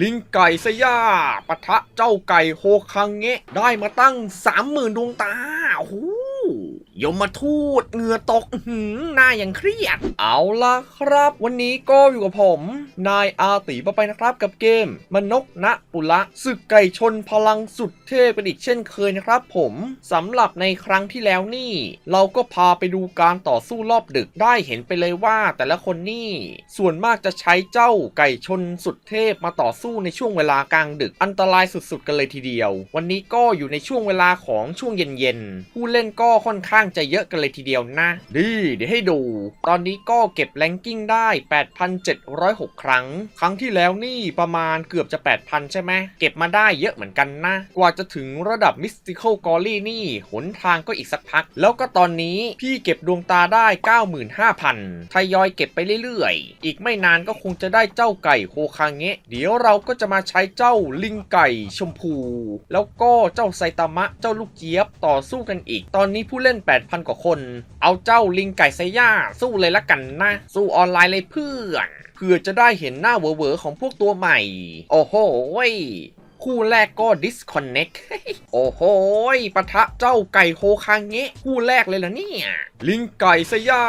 ลิงไก่สยาปะทะเจ้าไก่โฮคังเงะ ได้มาตั้งสามหมื่นดวงตาโอ้ โหยมทูตเหงื่อตกหือหน้าอย่างเครียด เอาล่ะครับ วันนี้ก็อยู่กับผม นายอาตีปไปนะครับกับเกม มนกณปุระศึกไก่ชนพลังสุดเทพกันอีกเช่นเคยนะครับผมสำหรับในครั้งที่แล้วนี่ เราก็พาไปดูการต่อสู้รอบดึกได้เห็นไปเลยว่าแต่ละคนนี่ ส่วนมากจะใช้เจ้าไก่ชนสุดเทพมาต่อสู้ในช่วงเวลากลางดึกอันตรายสุดๆ กันเลยทีเดียว วันนี้ก็อยู่ในช่วงเวลาของช่วงเย็นๆผู้เล่นก็ค่อนข้างจะเยอะกันเลยทีเดียวนะดีเดี๋ยวให้ดู ตอนนี้ก็เก็บแรงกิ้งได้ 8,706 ครั้ง ครั้งที่แล้วนี่ประมาณเกือบจะ 8,000 ใช่ไหมเก็บมาได้เยอะเหมือนกันนะ กว่าจะถึงระดับ Mystical g o r y นี่หนทางก็อีกสักพัก แล้วก็ตอนนี้พี่เก็บดวงตาได้ 95,000 ทยอยเก็บไปเรื่อยๆ อีกไม่นานก็คงจะได้เจ้าไก่โคคางเงะ เดี๋ยวเราก็จะมาใช้เจ้าลิงไก่ชมพู แล้วก็เจ้าไซตามะ เจ้าลูกเจี๊ยบต่อสู้กันอีก ตอนนี้ผู้เล่น8,000 กว่าคน เอาเจ้าลิงไก่ไซย่า สู้เลยละกันนะ สู้ออนไลน์เลยเพื่อนเพื่อจะได้เห็นหน้าเวอๆของพวกตัวใหม่ โอ้โหยคู่แรกก็ disconnect โอ้โหยปะทะเจ้าไก่โฮคางเงะ คู่แรกเลยล่ะเนี่ย ลิงไก่สยา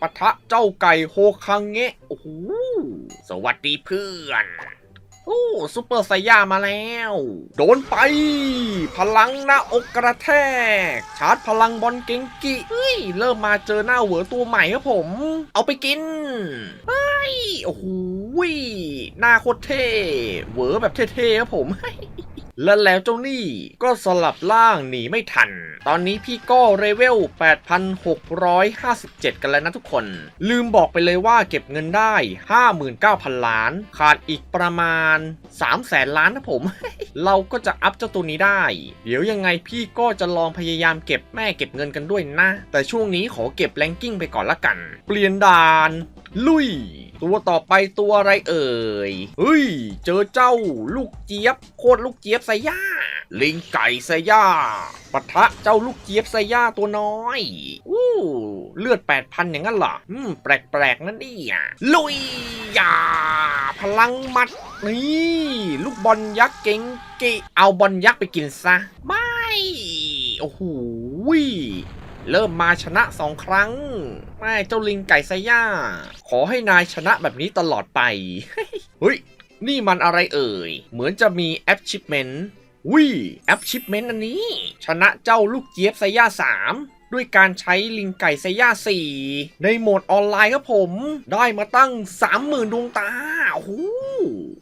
ปะทะเจ้าไก่โฮคางเงะ โอ้โห สวัสดีเพื่อน โอ้ซูเปอร์ไซย่ามาแล้ว โดนไป พลังหน้าอกกระแทก ชาร์จพลังบอลเกงกิเฮ้ย เริ่มมาเจอหน้าเหวอตัวใหม่ครับผม เอาไปกินเฮ้ย โอ้โหหน้าโคตรเท่ เหวอแบบเท่ๆครับผม และแล้วเจ้านี่ก็สลับล่างหนีไม่ทัน ตอนนี้พี่ก็เรเวล 8,657 กันแล้วนะทุกคน ลืมบอกไปเลยว่าเก็บเงินได้ 59,000 ล้าน ขาดอีกประมาณ3แสนล้านนะผม เราก็จะอัพเจ้าตัวนี้ได้ เดี๋ยวยังไงพี่ก็จะลองพยายามเก็บแม่เก็บเงินกันด้วยนะ แต่ช่วงนี้ขอเก็บแรงกิ้งไปก่อนละกัน เปลี่ยนด่าน ลุย ตัวต่อไปตัวอะไรเอ่ยเฮ้ย เจอเจ้าลูกเจี๊ยบ โคตรลูกเจี๊ยบไซย่า ลิงไก่ไซย่าปะทะเจ้าลูกเจี๊ยบไซย่าตัวน้อยอู้เลือด 8,000 อย่างนั้นเหรออืม แปลกๆนั่นนี่อะลุยยาพลังมัดนี่ลูกบอลยักษ์เก่งกิเอาบอลยักษ์ไปกินซะไม่โอ้โห เริ่มมาชนะสองครั้ง แม่เจ้าลิงไก่ไซย่า ขอให้นายชนะแบบนี้ตลอดไป เฮ้ย นี่มันอะไรเอ่ย เหมือนจะมีแอปชิปเมนต์วิแอปชิปเมนต์อันนี้ ชนะเจ้าลูกเจี๊ยบไซย่า3ด้วยการใช้ลิงไก่ไซย่า4ในโหมดออนไลน์ครับผม ได้มาตั้ง 30,000 ดวงตาโอ้โห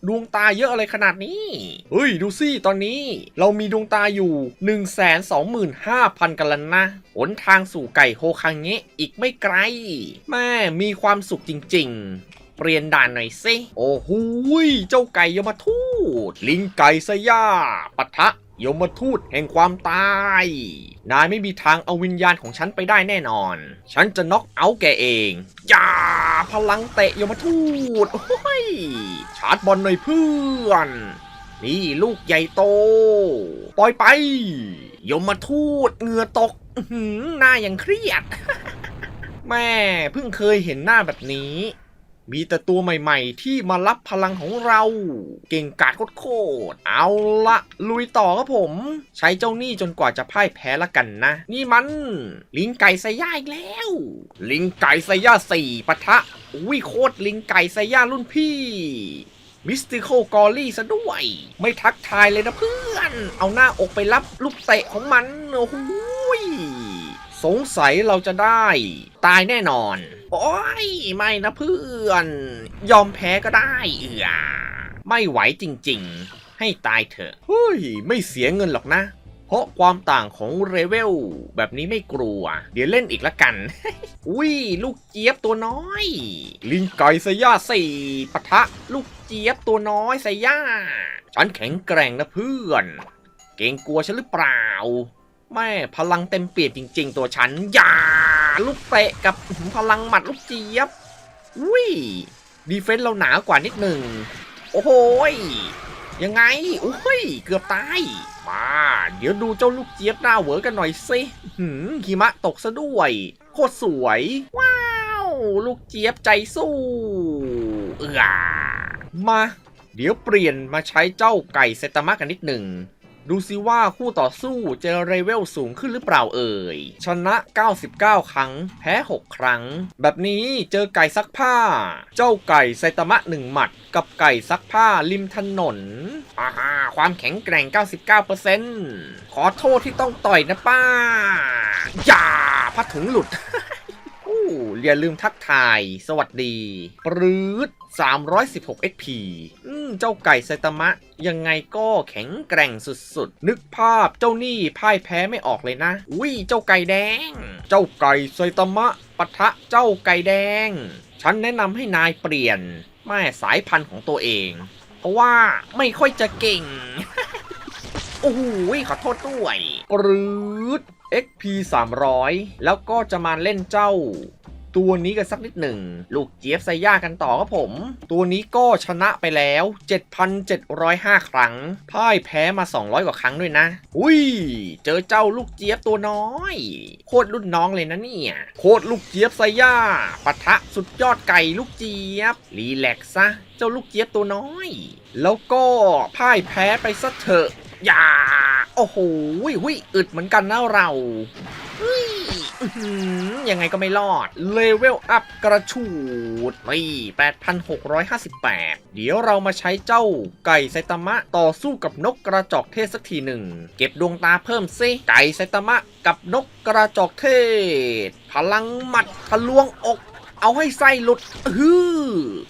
ดวงตาเยอะอะไรขนาดนี้เฮ้ยดูสิตอนนี้ เรามีดวงตาอยู่ 125,000 กันแล้วนะหนทางสู่ไก่โฮคังเงะอีกไม่ไกล แม่มีความสุขจริงๆเปลี่ยนด่านหน่อยสิ โอ้โหเจ้าไก่ยมทูต ลิงไก่สยาปะทะ ยมทูตแห่งความตาย นายไม่มีทางเอาวิญญาณของฉันไปได้แน่นอน ฉันจะน็อกเอาท์แกเองอย่าพลังเตะยมทูตโอ้ยชาร์จบอลหน่อยเพื่อน นี่ลูกใหญ่โต ปล่อยไป ยมทูตเหงื่อตกอื้อหือหน้าอย่างเครียด แม่เพิ่งเคยเห็นหน้าแบบนี้ มีแต่ตัวใหม่ๆ ที่มารับพลังของเรา เก่งกาจโคตรๆเอาละลุยต่อครับผม ใช้เจ้าหนี้จนกว่าจะพ่ายแพ้ละกันนะ นี่มัน ลิงไก่ไซย่าอีกแล้ว ลิงไก่ไซย่าสี่ปะทะอุ้ยโคตรลิงไก่ไซย่ารุ่นพี่มิสติค l ลกอรี่ซะด้วย ไม่ทักทายเลยนะเพื่อน เอาหน้าอกไปรับลูกเตะของมัน โอ้โหย สงสัยเราจะได้ตายแน่นอน โอ้ย ไม่นะเพื่อน ยอมแพ้ก็ได้เอือไม่ไหวจริงๆ ให้ตายเถอะเฮ้ย ไม่เสียเงินหรอกนะ เพราะความต่างของเรเวล แบบนี้ไม่กลัว เดี๋ยวเล่นอีกละกัน อุ้ย ลูกเจี๊ยบตัวน้อย ลิงไก่สยาสี่ปะทะ ลูกเจี๊ยบตัวน้อยสยาฉันแข็งแกร่งนะเพื่อน เก่งกลัวฉันหรือเปล่า แม่พลังเต็มเปี่ยมจริง ๆ ตัวฉัน อย่า ลูกเตะกับพลังหมัดลูกเจี๊ยบอุ้ยดีเฟนส์เราหนากว่านิดหนึ่ง โอ้โหยยังไงโอ้ย เกือบตาย มา เดี๋ยวดูเจ้าลูกเจี๊ยบหน้าเหวอกันหน่อยสิหืมหิมะตกซะด้วย โคตรสวย ว้าว ลูกเจี๊ยบใจสู้ เอือมา เดี๋ยวเปลี่ยนมาใช้เจ้าไก่เซตามะกันนิดหนึ่ง ดูซิว่าคู่ต่อสู้จะเลเวลสูงขึ้นหรือเปล่าเอ่ย ชนะ 99 ครั้ง แพ้ 6 ครั้ง แบบนี้เจอไก่ซักผ้า เจ้าไก่ไซตามะหนึ่งหมัด กับไก่ซักผ้าริมถนนอ่าความแข็งแกร่ง 99%ขอโทษที่ต้องต่อยนะป้า อย่าพัดถุงหลุดอย่าลืมทักทาย สวัสดีปรืด316 XP เจ้าไก่ไซตามะ ยังไงก็แข็งแกร่งสุดๆ นึกภาพเจ้านี่พ่ายแพ้ไม่ออกเลยนะ อุ้ยเจ้าไก่แดง เจ้าไก่ไซตามะปะทะเจ้าไก่แดง ฉันแนะนำให้นายเปลี่ยนแม่สายพันธุ์ของตัวเอง เพราะว่าไม่ค่อยจะเก่ง โอ้โหขอโทษด้วยปรืด XP 300 แล้วก็จะมาเล่นเจ้า ตัวนี้กันสักนิดหนึ่ง ลูกเจี๊ยบไซย่ากันต่อครับผม ตัวนี้ก็ชนะไปแล้ว 7,705 ครั้ง พ่ายแพ้มา 200 กว่าครั้งด้วยนะ อุ้ย เจอเจ้าลูกเจี๊ยบตัวน้อย โคตรรุ่นน้องเลยนะเนี่ย โคตรลูกเจี๊ยบไซย่าปะทะสุดยอดไก่ลูกเจี๊ยบ รีแลกซ์ซะ เจ้าลูกเจี๊ยบตัวน้อย แล้วก็พ่ายแพ้ไปซะเถอะ อย่า โอ้โหหุยอึดเหมือนกันนะเราเฮ้ย ยังไงก็ไม่รอด เลเวลอัพกระชูดนี่8,658 เดี๋ยวเรามาใช้เจ้าไก่ไซตามะต่อสู้กับนกกระจอกเทศสักทีหนึ่ง เก็บดวงตาเพิ่มสิไก่ไซตามะกับนกกระจอกเทศ พลังหมัดทะลวงอกเอาให้ไส้หลุดฮือ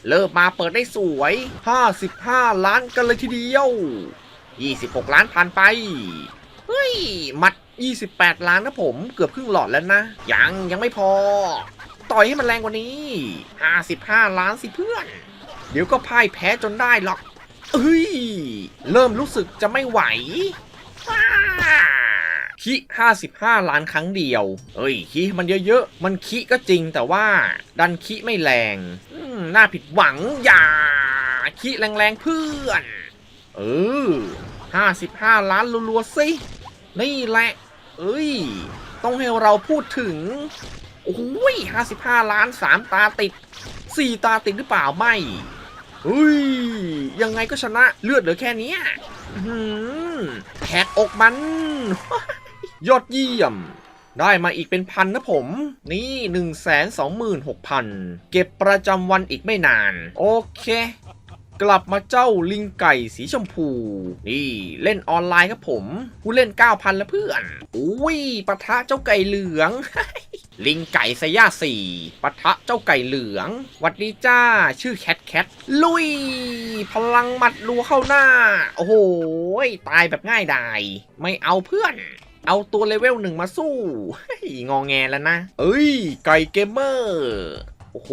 เริ่มมาเปิดได้สวย 55 ล้านกันเลยทีเดียว 26 ล้านผ่านไป เฮ้ย มัด 28 ล้านนะผมเกือบครึ่งหลอดแล้วนะ ยังยังไม่พอ ต่อยให้มันแรงกว่านี้ 55 ล้านสิเพื่อน เดี๋ยวก็พ่ายแพ้จนได้หรอกเฮ้ย เริ่มรู้สึกจะไม่ไหวอ้าคิ55 ล้านครั้งเดียวเฮ้ยคิมันเยอะๆ มันคิก็จริงแต่ว่า ดันคิไม่แรงน่าผิดหวังอย่าคิแรงๆเพื่อน เออห้าสิบห้าล้านรัวๆสิ นี่แหละ เอ้ย ต้องให้เราพูดถึง โอ้ยห้าสิบห้าล้านสามตาติดสี่ตาติดหรือเปล่าไม่เฮ้ย ยังไงก็ชนะเลือดเหลือแค่นี้แหกอกมัน ยอดเยี่ยม ได้มาอีกเป็นพันนะผม นี่ 1 2 6 0 0 0 เก็บประจำวันอีกไม่นาน โอเค กลับมาเจ้าลิงไก่สีชมพู นี่เล่นออนไลน์ครับผมผู้เล่น 9,000 แล้วเพื่อน อุ้ยปะทะเจ้าไก่เหลือง ลิงไก่สยาสี่ปะทะเจ้าไก่เหลืองหวัดดีจ้า ชื่อแคทแคท ลุย พลังหมัดรัวเข้าหน้า โอ้โห ตายแบบง่ายดาย ไม่เอาเพื่อนเอาตัวเลเวลหนึ่งมาสู้ งองแงแล้วนะ เอ้ย ไก่เกมเมอร์ โอ้โห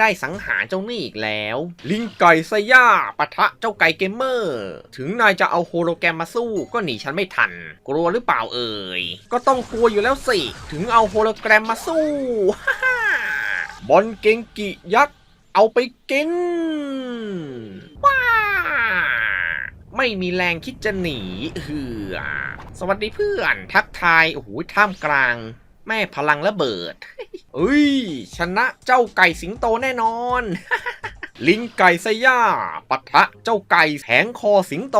ได้สังหารเจ้านี่อีกแล้ว ลิงไก่สย่าปะทะเจ้าไก่เกมเมอร์ ถึงนายจะเอาโฮโลแกรมมาสู้ก็หนีฉันไม่ทัน กลัวหรือเปล่าเอ่ย ก็ต้องกลัวอยู่แล้วสิ ถึงเอาโฮโลแกรมมาสู้บอลเกงกิยักษ์เอาไปกินว้าไม่มีแรงคิดจะหนีเหือสวัสดีเพื่อนทักทาย โอ้โหท่ามกลาง แม่พลังระเบิด เอ้ย ชนะเจ้าไก่สิงโตแน่นอน ลิงไก่สย่าปะทะเจ้าไก่แผงคอสิงโต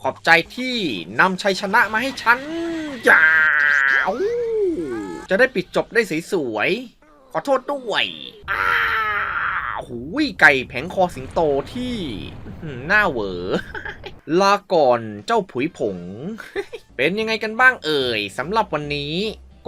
ขอบใจที่นำชัยชนะมาให้ฉันอย่าจะได้ปิดจบได้สวยๆขอโทษด้วยอ้าหูยไก่แผงคอสิงโตที่หน้าเหวอลาก่อนเจ้าผุยผง เป็นยังไงกันบ้างเอ่ยสำหรับวันนี้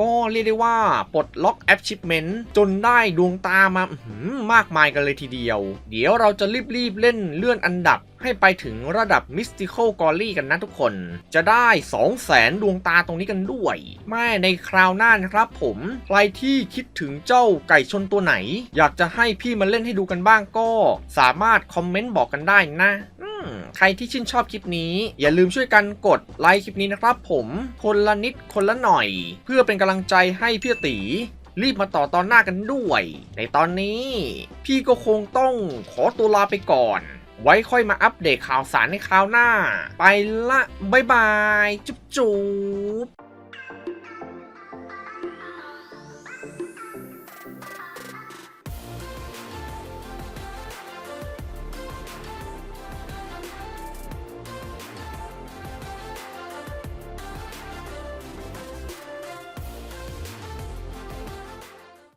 ก็เรียกได้ว่าปลดล็อกแอปชิปเมนต์จนได้ดวงตามาหือมากมายกันเลยทีเดียว เดี๋ยวเราจะรีบๆเล่นเลื่อนอันดับให้ไปถึงระดับ Mystical g o r l y กันนะทุกคน จะได้ 2 0 0แสนดวงตาตรงนี้กันด้วย แม่ในคราวหน้านะครับผม ใครที่คิดถึงเจ้าไก่ชนตัวไหน อยากจะให้พี่มาเล่นให้ดูกันบ้างก็ สามารถคอมเมนต์บอกกันได้นะอื ใครที่ชื่นชอบคลิปนี้ อย่าลืมช่วยกันกดไลค์คลิปนี้นะครับผมคนละนิดคนละหน่อย เพื่อเป็นกำลังใจให้พี่ตีรีบมาต่อตอนหน้ากันด้วย ในตอนนี้ พี่ก็คงต้องขอตัวลาไปก่อน ไว้ค่อยมาอัปเดตข่าวสารในคราวหน้า ไปละ บ๊ายบาย จุ๊บจุ๊บ